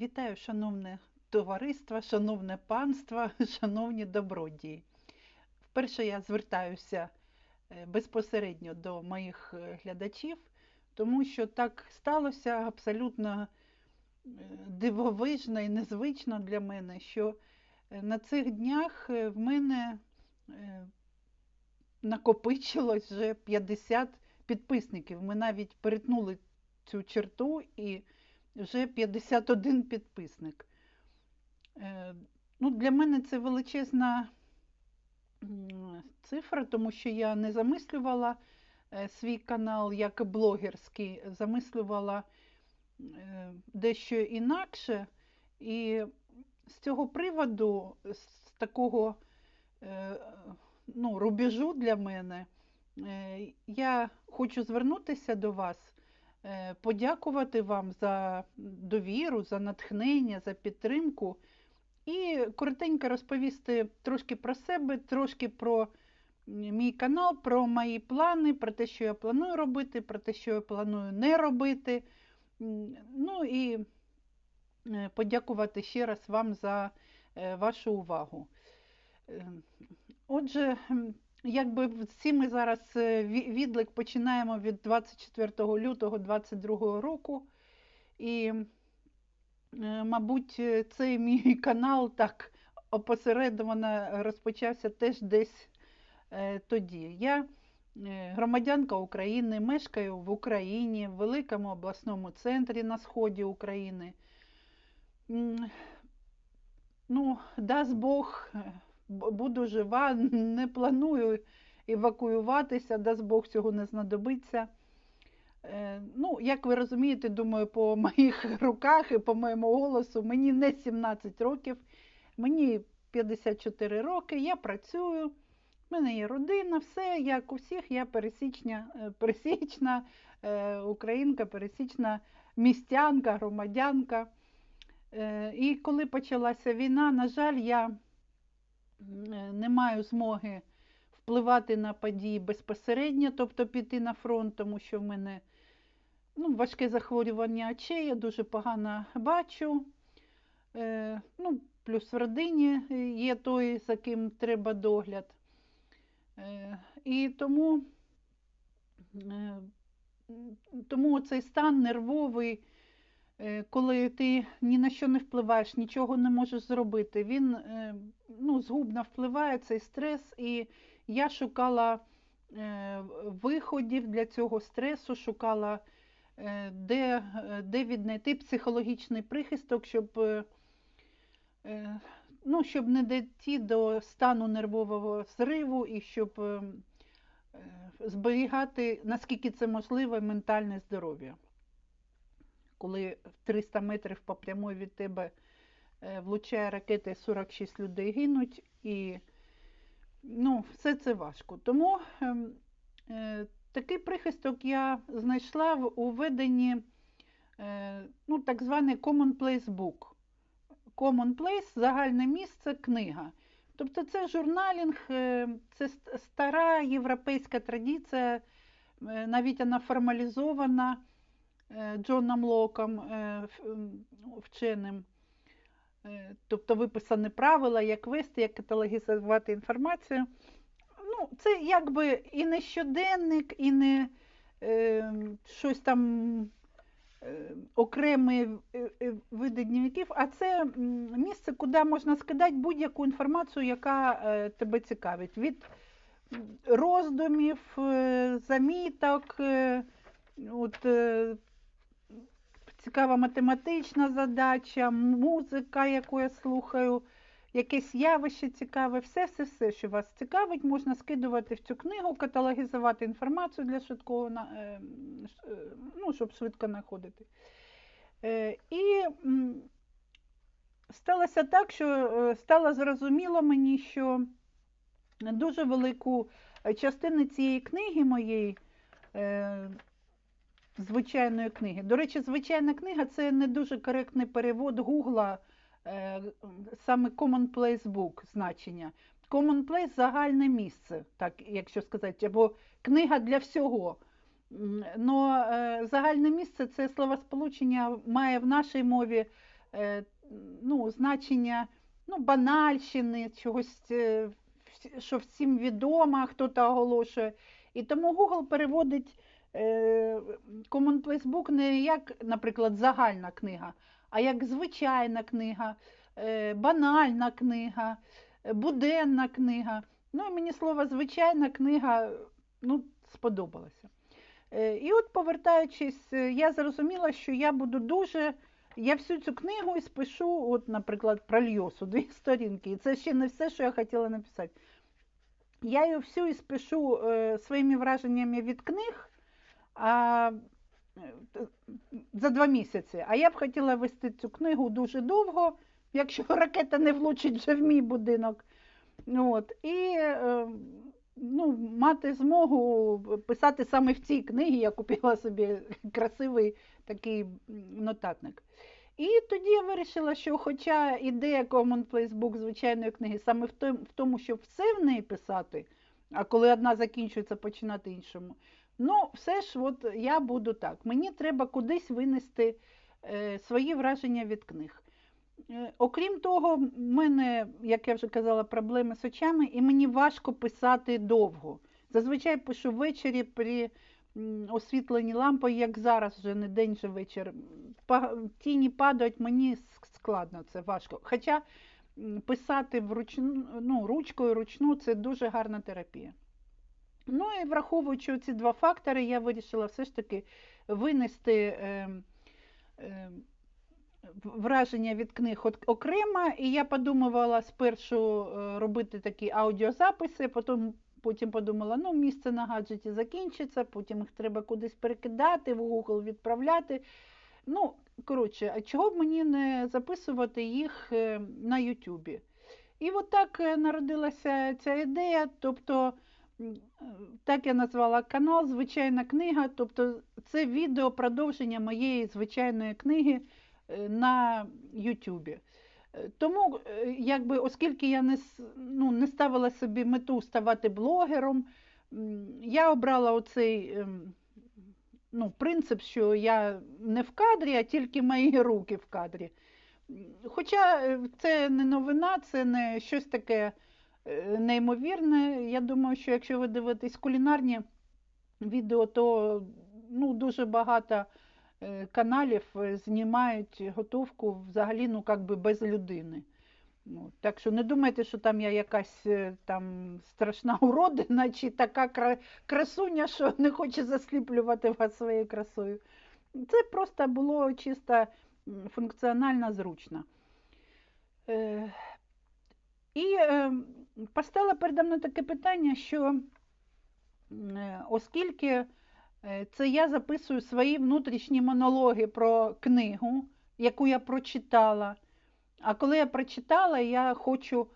Вітаю, шановне товариство, шановне панство, шановні добродії. Вперше я звертаюся е, безпосередньо до моїх е, глядачів, тому що так сталося абсолютно е, дивовижно і незвично для мене, що на цих днях в мене накопичилось вже 50 підписників. Ми навіть перетнули цю черту і вже 51 підписник. Е, Ну, для мене це величезна цифра, тому що я не замислювала е, свій канал як блогерський, замислювала е, дещо інакше. І з цього приводу, з такого ну, рубежу для мене, я хочу звернутися до вас подякувати вам за довіру, за натхнення, за підтримку і коротенько розповісти трошки про себе, трошки про мій канал, про мої плани, про те, що я планую робити, про те, що я планую не робити. Ну і е, подякувати ще раз вам за е, вашу увагу. Е, Отже, якби всі ми зараз е, відлик починаємо від 24 лютого 2022 року. І, е, мабуть, е, цей мій канал так опосередовано розпочався теж десь тоді. Я громадянка України, мешкаю в Україні, в великому обласному центрі на сході України. Ну, дасть Бог, буду жива, не планую евакуюватися, дасть Бог цього не знадобиться. Е, Ну, як ви розумієте, думаю, по моїх руках і по моєму голосу, мені не 17 років, мені 54 роки, я працюю, в мене є родина, все, як у всіх, я пересічна, е, пересічна е, українка, пересічна містянка, громадянка. Е, І коли почалася війна, на жаль, я не маю змоги впливати на події безпосередньо, тобто піти на фронт, тому що в мене ну, важке захворювання очей, я дуже погано бачу. Е, ну, плюс в родині е, є той, за ким треба догляд. Е, і тому, е, тому цей стан нервовий, е, коли ти ні на що не впливаєш, нічого не можеш зробити, він е, ну, згубно впливає цей стрес. І я шукала е, виходів для цього стресу, шукала, е, де, е, де віднайти психологічний прихисток, щоб, е, е, ну, щоб не дійти до стану нервового зриву і щоб е, е, зберігати, наскільки це можливо, ментальне здоров'я. Коли в 300 метрів по прямой від тебе е, влучає ракета і 46 людей гинуть, і ну, все це важко. Тому ем, е, такий прихисток я знайшла в у веденні е, ну, так званий Commonplace Book. Commonplace – загальне місце, книга. Тобто це журналінг, е, це стара європейська традиція, е, навіть вона формалізована Джоном Локом, е, вченим. Е, Тобто виписані правила, як вести, як каталогізувати інформацію. Ну, це якби і не щоденник, і не е, щось там е, окреме е, е, види дневників, а це місце, куди можна скидати будь-яку інформацію, яка е, тебе цікавить. Від роздумів, е, заміток, е, от, е, цікава математична задача, музика, яку я слухаю, якесь явище цікаве, все-все-все, що вас цікавить, можна скидувати в цю книгу, каталогізувати інформацію для швидкого, е, е, ну, щоб швидко знаходити. Е, І сталося так, що стало зрозуміло мені, що дуже велику частину цієї книги моєї звичайної книги. До речі, звичайна книга це не дуже коректний перевод Гугла, е, саме Commonplace Book значення. Commonplace – загальне місце, так, якщо сказати, або книга для всього. Но е, загальне місце це словосполучення має в нашій мові е, ну, значення ну, банальщини, чогось, що всім відомо, хто-то оголошує. І тому Google переводить Commonplace Book не як, наприклад, загальна книга, а як звичайна книга, е, банальна книга, е, буденна книга. Ну і мені слово звичайна книга ну, сподобалося. Е, І от, повертаючись, е, я зрозуміла, що я буду дуже. Я всю цю книгу і спишу, от, наприклад, про Льосу, дві сторінки. І це ще не все, що я хотіла написати. Я її всю і спишу е, своїми враженнями від книг а, за два місяці. А я б хотіла вести цю книгу дуже довго, якщо ракета не влучить вже в мій будинок. От, і е, ну, мати змогу писати саме в цій книгі. Я купила собі красивий такий нотатник. І тоді я вирішила, що хоча ідея Commonplace Book звичайної книги саме в тому, щоб все в неї писати, а коли одна закінчується, починати іншому. Ну, все ж, от я буду так. Мені треба кудись винести е, свої враження від книг. Е, Окрім того, в мене, як я вже казала, проблеми з очами, і мені важко писати довго. Зазвичай пишу ввечері при освітленні лампою, як зараз вже не день, вже вечір. Тіні падають, мені складно, це важко. Хоча писати вручну, ну, ручкою ручну це дуже гарна терапія. Ну і враховуючи ці два фактори, я вирішила все ж таки винести. Е, е, враження від книг окремо, і я подумувала спершу е, робити такі аудіозаписи, потім, потім подумала, ну, місце на гаджеті закінчиться, потім їх треба кудись перекидати, в Google відправляти. Ну, коротше, а чого б мені не записувати їх е, на Ютубі? І от так е, народилася ця ідея. Тобто, так я назвала канал Звичайна книга. Тобто, це відео продовження моєї звичайної книги е, на Ютубі. Е, Тому, е, якби, оскільки я не, ну, не ставила собі мету ставати блогером, я обрала оцей ем, ну, принцип, що я не в кадрі, а тільки мої руки в кадрі. Хоча це не новина, це не щось таке неймовірне. Я думаю, що якщо ви дивитесь кулінарні відео, то ну, дуже багато е, каналів е, знімають готовку взагалі ну, как би без людини. Ну, так що не думайте, що там я якась е, там страшна уродина чи така красуня, що не хоче засліплювати вас своєю красою. Це просто було чисто функціонально зручно. Е, і е, постало передо мною таке питання, що е, оскільки е, це я записую свої внутрішні монологи про книгу, яку я прочитала. А коли я прочитала, я хочу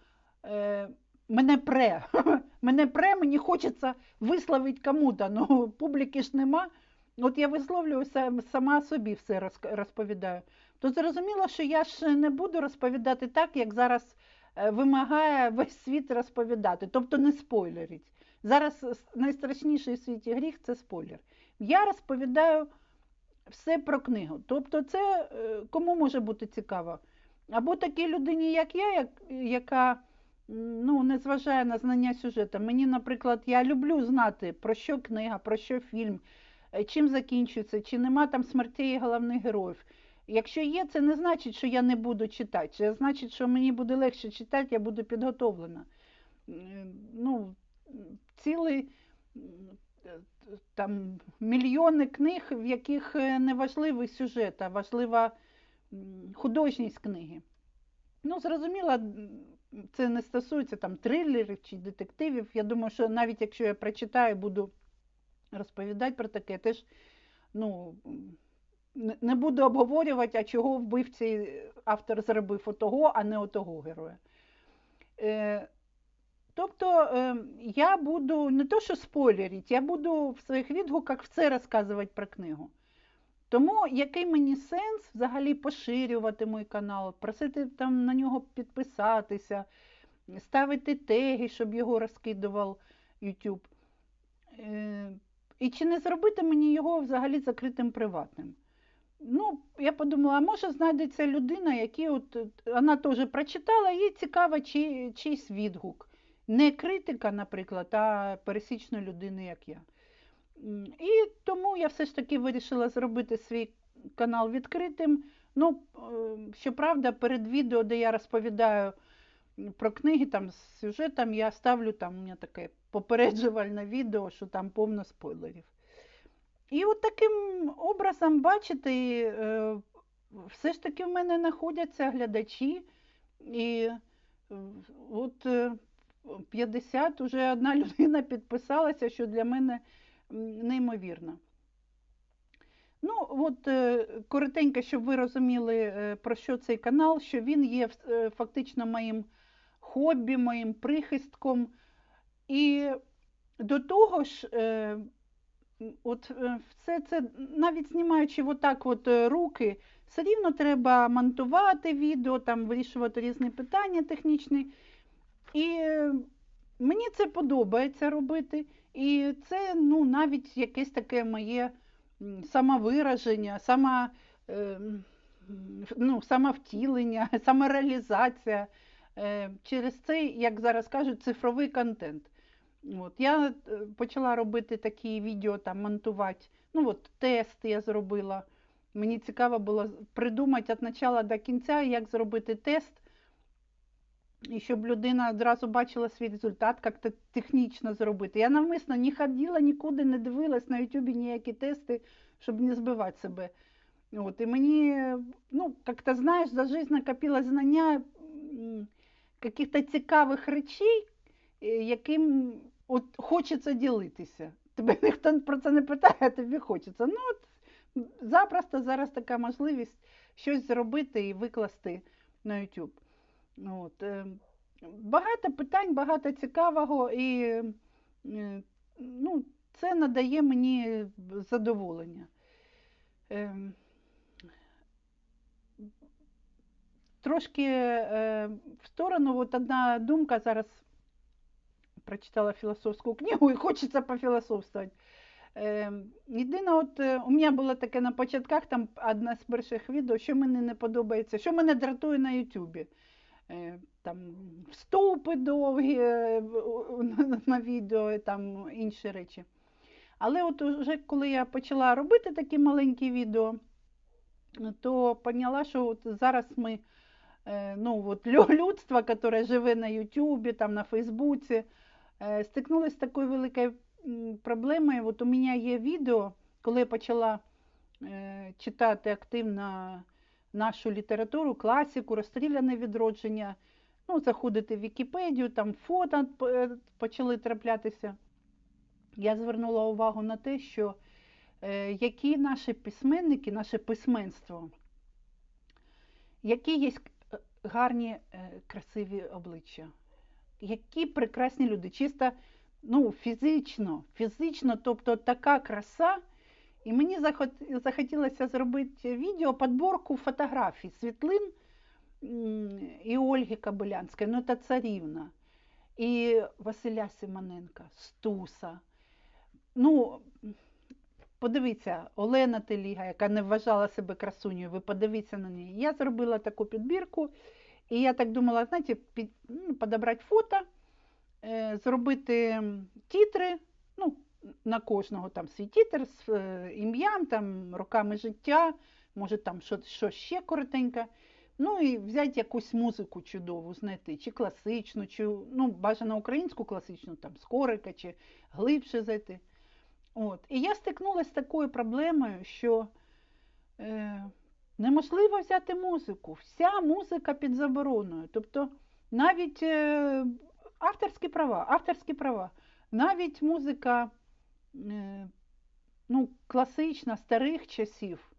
е, мене пре. мене пре, мені хочеться висловити кому-то. Ну, публіки ж нема. От я висловлюю сам- сама собі все розповідаю. То зрозуміло, що я ж не буду розповідати так, як зараз вимагає весь світ розповідати, тобто не спойлерить. Зараз найстрашніший в світі гріх це спойлер. Я розповідаю все про книгу. Тобто, це е, кому може бути цікаво? Або такій людині, як я, як, яка ну, не зважає на знання сюжету. Мені, наприклад, я люблю знати, про що книга, про що фільм, е, чим закінчується, чи нема там смертей головних героїв. Якщо є, це не значить, що я не буду читати. Це значить, що мені буде легше читати, я буду підготовлена. Ну, цілий там мільйони книг, в яких е, не важливий сюжет, а важлива художність книги. Ну, зрозуміло, це не стосується там трилерів чи детективів. Я думаю, що навіть якщо я прочитаю, буду розповідати про таке, теж ну, не- буду обговорювати, а чого вбив цей автор зробив отого, а не отого героя. Е, Тобто е, я буду не то, що спойлерити, я буду в своїх відгуках все розказувати про книгу. Тому який мені сенс взагалі поширювати мій канал, просити там на нього підписатися, ставити теги, щоб його розкидував YouTube. Е, і чи не зробити мені його взагалі закритим приватним? Ну, я подумала, а може знайдеться людина, який от, вона теж прочитала, їй цікаво чий, чийсь відгук. Не критика, наприклад, а пересічної людини, як я. І тому я все ж таки вирішила зробити свій канал відкритим. Ну, е, щоправда, перед відео, де я розповідаю про книги там з сюжетом, я ставлю там у мене таке попереджувальне відео, що там повно спойлерів. І от таким образом, бачите, е, все ж таки в мене знаходяться глядачі, і е, от е, 50 уже одна людина підписалася, що для мене неймовірно. Ну, от е, коротенько, щоб ви розуміли, е, про що цей канал, що він є е, фактично моїм хобі, моїм прихистком. І до того ж, е, от е, все це, навіть знімаючи отак от е, руки, все рівно треба монтувати відео, там вирішувати різні питання технічні. І е, мені це подобається робити. І це ну, навіть якесь таке моє самовираження, сама, ну, самовтілення, самореалізація через цей, як зараз кажуть, цифровий контент. От, я е, почала робити такі відео, там, монтувати. Ну, от, тести я зробила. Мені цікаво було придумати від початку до кінця, як зробити тест, і щоб людина одразу бачила свій результат, як це технічно зробити. Я навмисно не ходила нікуди, не дивилась на Ютубі ніякі тести, щоб не збивати себе. От, і мені, ну, як-то, знаєш, за жизнь накопила знання каких-то цікавих речей, яким от хочеться ділитися. Тебе ніхто про це не питає, а тобі хочеться. Ну, от запросто зараз така можливість щось зробити і викласти на YouTube. От, е, багато питань, багато цікавого, і е, ну, це надає мені задоволення. Е, Трошки е, в сторону, от одна думка зараз прочитала філософську книгу і хочеться пофілософствувати. Е, єдине, от е, у мене було таке на початках, там одне з перших відео, що мені не подобається, що мене дратує на Ютубі. Е, там вступи довгі е, на- відео, там інші речі. Але от уже коли я почала робити такі маленькі відео, то поняла, що от зараз ми, ну от людство, яке живе на Ютубі, там на Фейсбуці, е, стикнулося з такою великою проблемою. От у мене є відео, коли я почала е, читати активно нашу літературу, класику, розстріляне відродження, ну, заходити в Вікіпедію, там фото е, почали траплятися. Я звернула увагу на те, що які наші письменники, наше письменство, які є гарні, красиві обличчя, які прекрасні люди, чисто ну, фізично, фізично, тобто така краса. І мені захотілося зробити відео, підборку фотографій, світлин і Ольги Кобилянської, ну це царівна, і Василя Симоненка, Стуса. Ну, подивіться, Олена Теліга, яка не вважала себе красунею, ви подивіться на неї. Я зробила таку підбірку, і я так думала, знаєте, під, ну, подобрати фото, е, зробити м, тітри, ну, на кожного там свій тітр з е, ім'ям, там, роками життя, може там що, що ще коротеньке. Ну і взяти якусь музику чудову, знайти, чи класичну, чи ну, бажано українську класичну, там скорика, чи глибше зайти. От. І я стикнулася з такою проблемою, що неможливо взяти музику. Вся музика під забороною. Тобто навіть е, авторські права, авторські права, навіть музика е, ну, класична старих часів.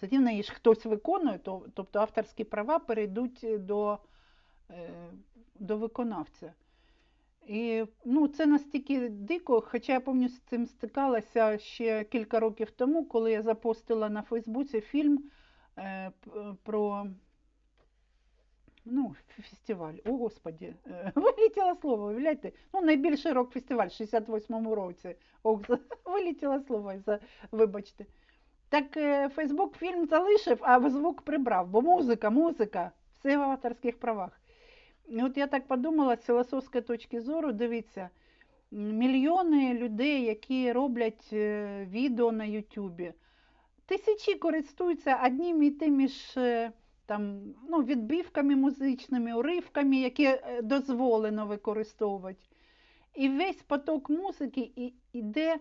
Рівно її ж хтось виконує, то, тобто авторські права перейдуть до, е, до виконавця. І ну, це настільки дико, хоча я пам'ятаю, з цим стикалася ще кілька років тому, коли я запостила на Фейсбуці фільм е, про ну, фестиваль. О, Господі, е, вилетіло слово, уявляєте? Ну, найбільший рок-фестиваль в 68-му році. Ох, вилетіло слово, вибачте. Так е, Фейсбук фільм залишив, а звук прибрав, бо музика, музика, все в авторських правах. І от я так подумала з філософської точки зору, дивіться, мільйони людей, які роблять е, відео на Ютубі, тисячі користуються одним і тими ж е, там, ну, відбивками музичними, уривками, які е, дозволено використовувати. І весь поток музики і- іде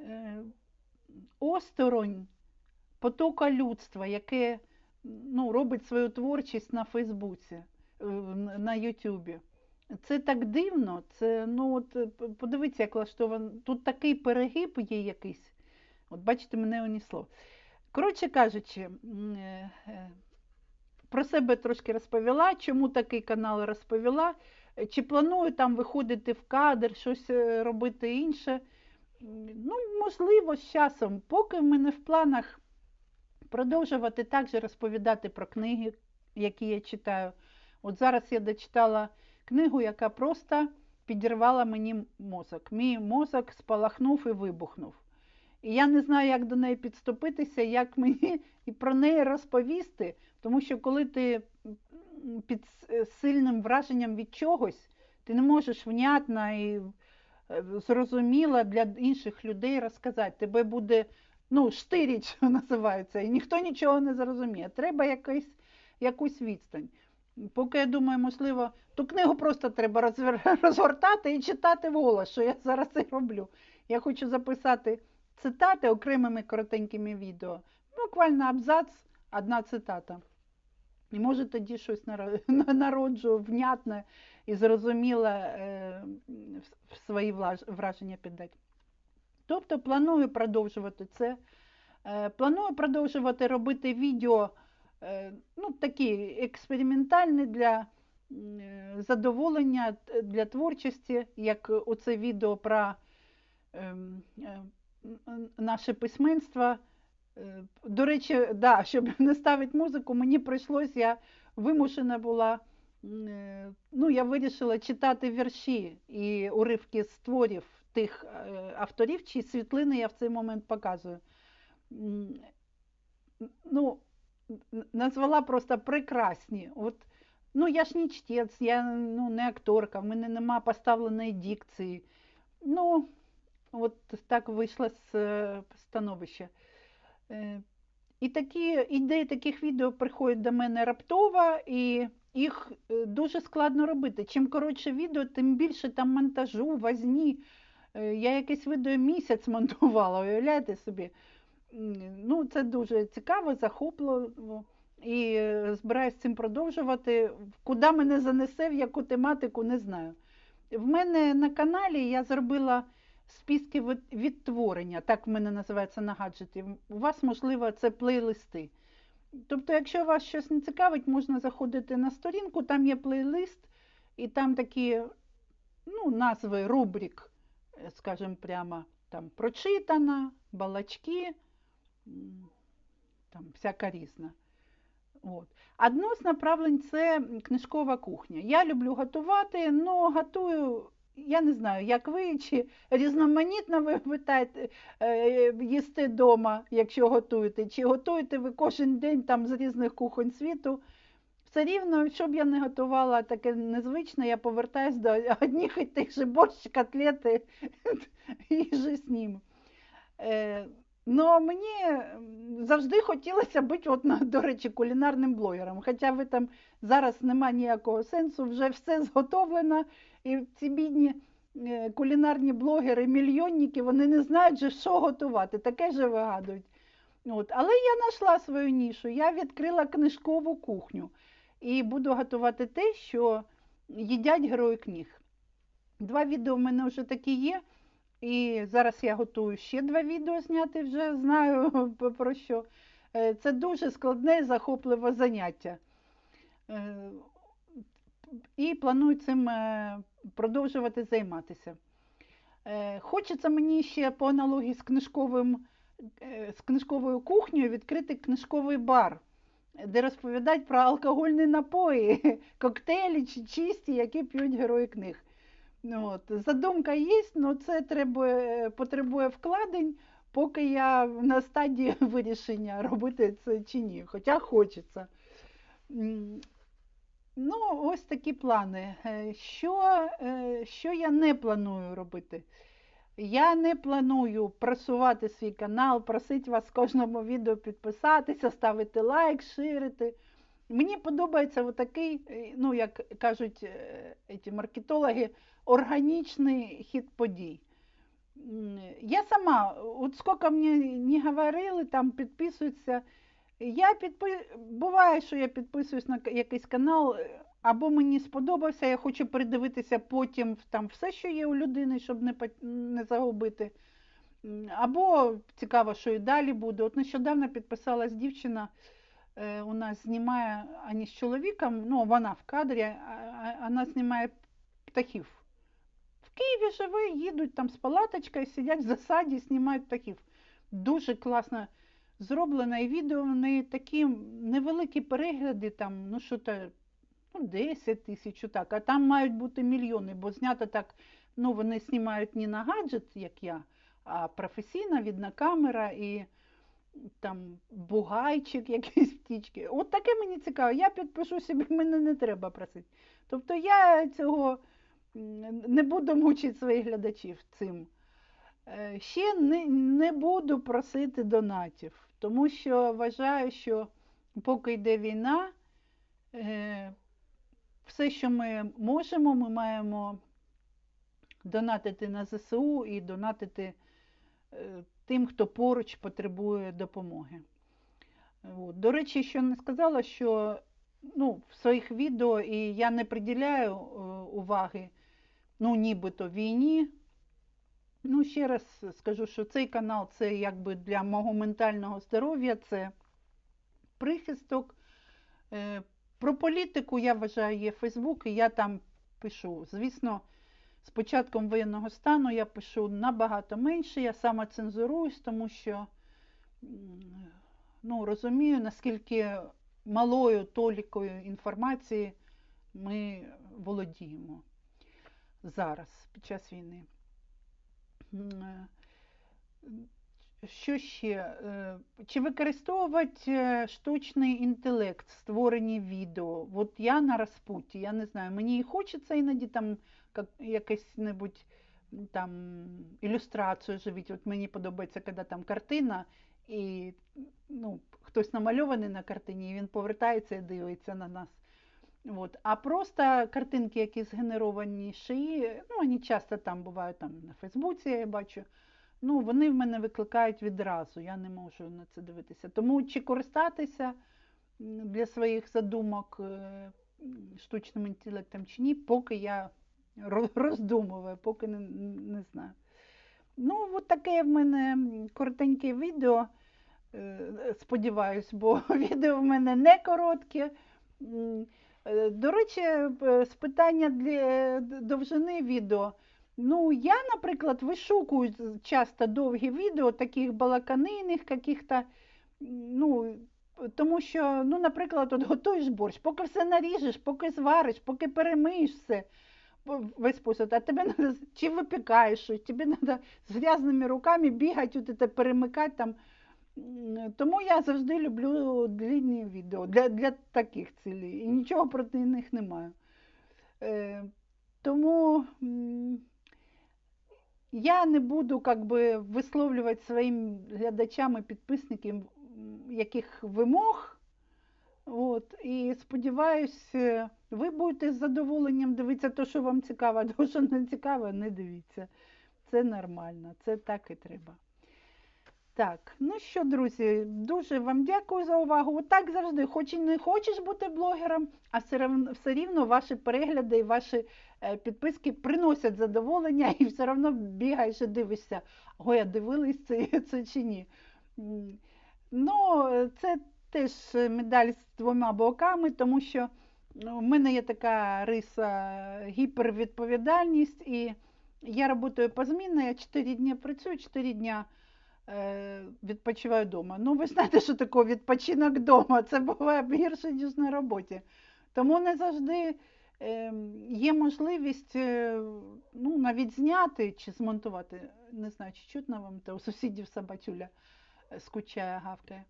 е, осторонь потока людства, яке ну, робить свою творчість на Фейсбуці, на- на Ютубі. Це так дивно. Це, ну, от, е, подивіться, як влаштовано. Тут такий перегиб є якийсь. От бачите, мене унісло. Коротше кажучи, е, е, про себе трошки розповіла, чому такий канал розповіла. Е, Чи планую там виходити в кадр, щось е, робити інше. Ну, можливо, з часом. Поки в мене в планах продовжувати також розповідати про книги, які я читаю. От зараз я дочитала книгу, яка просто підірвала мені мозок. Мій мозок спалахнув і вибухнув. І я не знаю, як до неї підступитися, як мені і про неї розповісти, тому що коли ти під сильним враженням від чогось, ти не можеш внятно і е, зрозуміло для інших людей розказати. Тебе буде ну, що називається, і ніхто нічого не зрозуміє. Треба якийсь, якусь відстань. Поки я думаю, можливо, ту книгу просто треба розвер- розгортати і читати вголос, що я зараз і роблю. Я хочу записати цитати окремими коротенькими відео. Буквально абзац, одна цитата. І може тоді щось наро- народжу внятне і зрозуміле е, в- свої враження піддати. Тобто планую продовжувати це. Е, Планую продовжувати робити відео ну, такі експериментальні для е, задоволення, для творчості, як оце відео про ем, е, наше письменство. Е, До речі, да, щоб не ставити музику, мені прийшлось, я вимушена була, е, ну, я вирішила читати вірші і уривки з творів тих е, авторів, чиї світлини я в цей момент показую. Ну, назвала просто прекрасні. От, ну, я ж не чтець, я ну, не акторка, в мене нема поставленої дикції. Ну, от так вийшло з е, становища. Е, І такі ідеї таких відео приходять до мене раптово, і їх е, дуже складно робити. Чим коротше відео, тим більше там монтажу, возні. Е, Я якесь відео місяць монтувала, уявляєте собі. Ну, це дуже цікаво, захопливо. І е, збираюсь цим продовжувати. Куди мене занесе, в яку тематику, не знаю. В мене на каналі я зробила списки відтворення, так в мене називається на гаджеті. У вас, можливо, це плейлисти. Тобто, якщо вас щось не цікавить, можна заходити на сторінку, там є плейлист, і там такі ну, назви рубрик, е, скажімо прямо, там прочитана, балачки, там всяка різна. От. Одно з направлень це книжкова кухня. Я люблю готувати, але готую, я не знаю, як ви, чи різноманітно ви питаєте, е, їсти вдома, якщо готуєте, чи готуєте ви кожен день там з різних кухонь світу. Все рівно, що б я не готувала таке незвичне, я повертаюсь до одних і тих же борщ, котлети і же з ним. Ну, мені завжди хотілося бути, от, до речі, кулінарним блогером. Хоча ви там зараз нема ніякого сенсу, вже все зготовлено, і ці бідні е, кулінарні блогери, мільйонники, вони не знають, що готувати, таке же вигадують. От. Але я знайшла свою нішу, я відкрила книжкову кухню і буду готувати те, що їдять герої книг. Два відео в мене вже такі є. І зараз я готую ще два відео зняти, вже знаю про що. Е, Це дуже складне і захопливе заняття. Е, І планую цим е, продовжувати займатися. Хочеться мені ще по аналогії з, книжковим, з книжковою кухнею відкрити книжковий бар, де розповідають про алкогольні напої, коктейлі чи чисті, які п'ють герої книг. Ну, От. Задумка є, але це треба, потребує вкладень. поки я на стадії вирішення робити це чи ні, хоча хочеться. Ну, ось такі плани. Е, Що, е, що я не планую робити? Я не планую просувати свій канал, просити вас кожному відео підписатися, ставити лайк, ширити. Мені подобається отакий, е, ну, як кажуть е, ці маркетологи, органічний хід подій. Я сама, от скільки мені не говорили, там підписуються. Я підпи... Буває, що я підписуюсь на якийсь канал, е, або мені сподобався, я хочу передивитися потім там все, що є у людини, щоб не, не загубити. Або цікаво, що і далі буде. От нещодавно підписалась дівчина, е, у нас знімає ані з чоловіком, ну вона в кадрі, а- вона знімає птахів. В Києві живе, їдуть там з палаточкою, сидять в засаді, знімають птахів. Дуже класно зроблено, і відео в такі невеликі перегляди, там, ну що то, ну, 10 тисяч, так, а там мають бути мільйони, бо знято так, ну вони знімають не на гаджет, як я, а професійна відна камера і там бугайчик, якісь птічки. От таке мені цікаво. Я підпишу собі, мене не треба просити. Тобто я цього не буду мучити своїх глядачів цим. Е, Ще не, не буду просити донатів, тому що вважаю, що поки йде війна, е, все, що ми можемо, ми маємо донатити на ЗСУ і донатити тим, хто поруч потребує допомоги. От. До речі, що не сказала, що ну, в своїх відео і я не приділяю е, уваги, ну, нібито війні. Ну, ще раз скажу, що цей канал це якби для мого ментального здоров'я, це прихисток. Е, Про політику я вважаю є Фейсбук, і я там пишу. Звісно, з початком воєнного стану я пишу набагато менше, я сама цензуруюсь, тому що ну, розумію, наскільки малою толікою інформації ми володіємо зараз під час війни. Що ще? Е, Чи використовувати е, штучний інтелект в створенні відео? От я на розпуті, я не знаю, мені і хочеться іноді там якесь небудь там ілюстрацію живіть. От мені подобається, коли там картина, і ну, хтось намальований на картині, і він повертається і дивиться на нас. От. А просто картинки, які згенеровані шиї, ну, вони часто там бувають там на Фейсбуці, я бачу. Ну, вони в мене викликають відразу, я не можу на це дивитися. Тому чи користатися для своїх задумок е, штучним інтелектом чи ні, поки я ро- роздумую, поки не, не знаю. Ну, от таке в мене коротеньке відео. Е, Сподіваюсь, бо відео в мене не коротке. Е, До речі, з питання для довжини відео. Ну, я, наприклад, вишукую часто довгі відео, таких балаканинних, каких-то, ну, тому що, ну, наприклад, от готуєш борщ, поки все наріжеш, поки звариш, поки перемиєш все, весь посуд, а тебе з- чи випікаєш щось, тобі треба з грязними руками бігати, от це перемикати там. Тому я завжди люблю длінні відео для, для таких цілей. І нічого проти них не маю. Е, тому я не буду как би, висловлювати своїм глядачам і підписникам яких вимог. От, і сподіваюсь, е, ви будете з задоволенням дивитися те, що вам цікаво, а те, що не цікаво, не дивіться. Це нормально, це так і треба. Так, ну що, друзі, дуже вам дякую за увагу. Отак завжди, хоч і не хочеш бути блогером, а все рівно, все рівно ваші перегляди і ваші е, підписки приносять задоволення і все одно бігаєш і дивишся, ой, а дивились це, це чи ні. Ну, це теж медаль з двома боками, тому що ну, в мене є така риса гіпервідповідальність, і я працюю позмінно, я 4 дні працюю, 4 дня відпочиваю вдома. Ну, ви знаєте, що таке відпочинок вдома. Це буває гірше, ніж на роботі. Тому не завжди ем, є можливість е, ну, навіть зняти чи змонтувати. Не знаю, чи чутно вам, то у сусідів собачуля е, скучає, гавкає.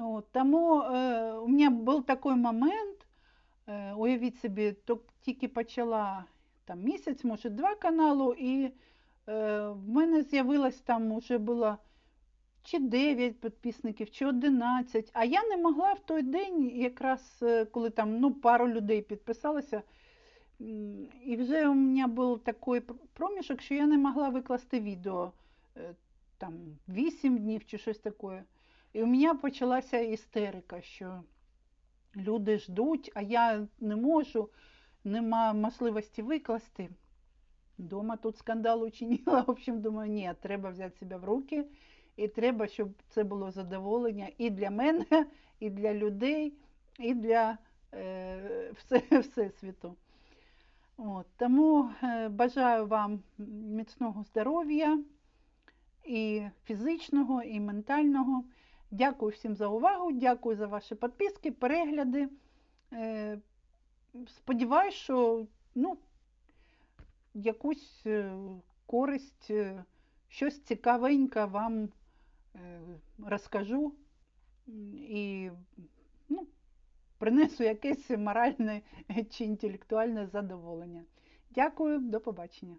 От, тому е, у мене був такий момент, е, уявіть собі, тільки почала там місяць, може, два каналу, і е, в мене з'явилось там уже було чи 9 підписників, чи 11. А я не могла в той день, якраз е, коли там ну, пару людей підписалося, і вже у мене був такий проміжок, що я не могла викласти відео е, там 8 днів чи щось таке. І у мене почалася істерика, що люди ждуть, а я не можу, нема можливості викласти. Дома тут скандал учинила. В общем, думаю, ні, треба взяти себе в руки, і треба, щоб це було задоволення і для мене, і для людей, і для е, все, всесвіту. От, тому е, бажаю вам міцного здоров'я і фізичного, і ментального. Дякую всім за увагу, дякую за ваші підписки, перегляди. Е, Сподіваюсь, що ну, якусь е, користь, е, щось цікавеньке вам е, розкажу і ну, принесу якесь моральне чи інтелектуальне задоволення. Дякую, до побачення.